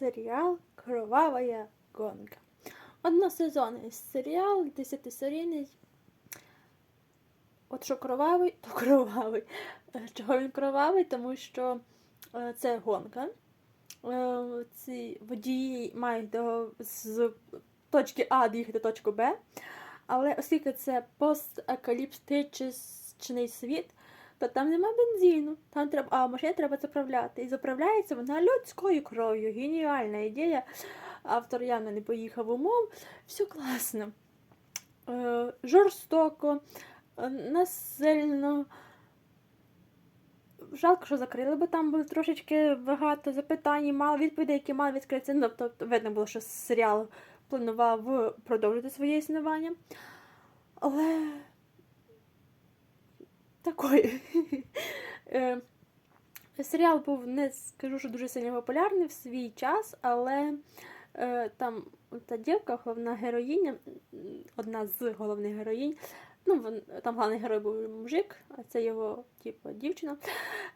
серіал Кровавая гонка. Односезонний серіал, десятисерійний. От що кровавий, то кровавий. Е, Чого він кровавий? Тому що е, це гонка. Е, Ці водії мають до, з точки А доїхати до точки Б. Але оскільки це постакаліптичний світ, то там нема бензину, там треба, а машину треба заправляти. І заправляється вона людською кров'ю. Геніальна ідея. Автор явно не поїхав умов. Все класно. Е, жорстоко, е, насильно. Жалко, що закрили, бо там було трошечки багато запитань, і мало відповідей, які мали відкритися. Ну, тобто, видно було, що серіал планував продовжити своє існування. Але такої. Е, Серіал був не скажу, що дуже сильно популярний в свій час, але е, там та дівка, головна героїня, одна з головних героїнь. Ну, там головний герой був мужик, а це його типу, дівчина.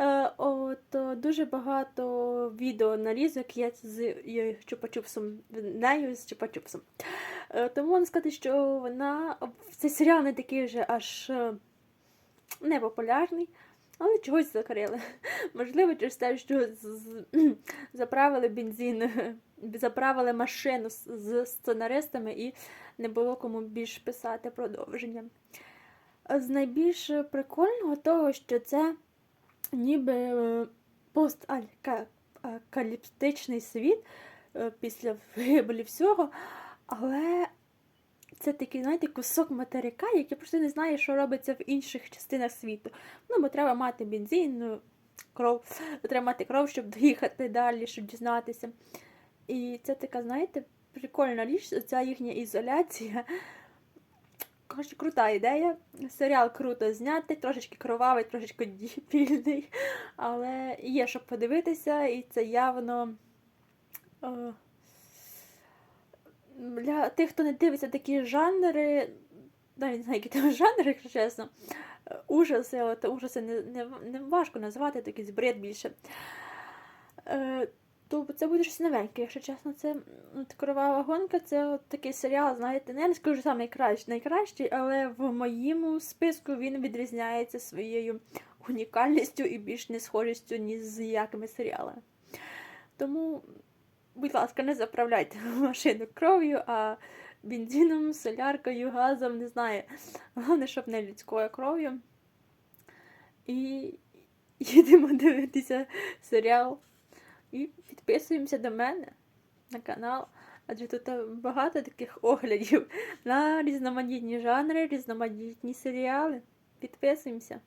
Е, от, дуже багато відео нарізок є з чупа-чупсом, нею з чупа-чупсом. Е, тому можна сказати, що вона цей серіал не такий вже аж непопулярний, але чогось закрили. Можливо, через те, що заправили бензин, заправили машину з- сценаристами і не було кому більш писати продовження. З найбільш прикольного того, що це ніби е, посталькаліптичний світ е, після гибелі всього, але це такий, знаєте, кусок материка, який просто не знає, що робиться в інших частинах світу. Ну, бо треба мати бензин, ну, кров, треба мати кров, щоб доїхати далі, щоб дізнатися. І це така, знаєте, прикольна річ, ця їхня ізоляція. Коротше, крута ідея. Серіал круто знятий, трошечки кровавий, трошечки діпільний, але є що подивитися, і це явно. Для тих, хто не дивиться такі жанри, навіть не знаю, які там жанри, якщо чесно. е, Ужаси, от ужаси не, не, не важко назвати, такий збред більше. Е, то це буде щось новеньке, якщо чесно, це от кровава гонка, це от такий серіал, знаєте, не не скажу найкращий, найкращий, але в моєму списку він відрізняється своєю унікальністю і більш не схожістю ні з якими серіалами. Тому, будь ласка, не заправляйте машину кров'ю, а бензином, соляркою, газом, не знаю. Головне, щоб не людською кров'ю. І їдемо дивитися серіал. І підписуємося до мене на канал. Адже тут багато таких оглядів на різноманітні жанри, різноманітні серіали. Підписуємося.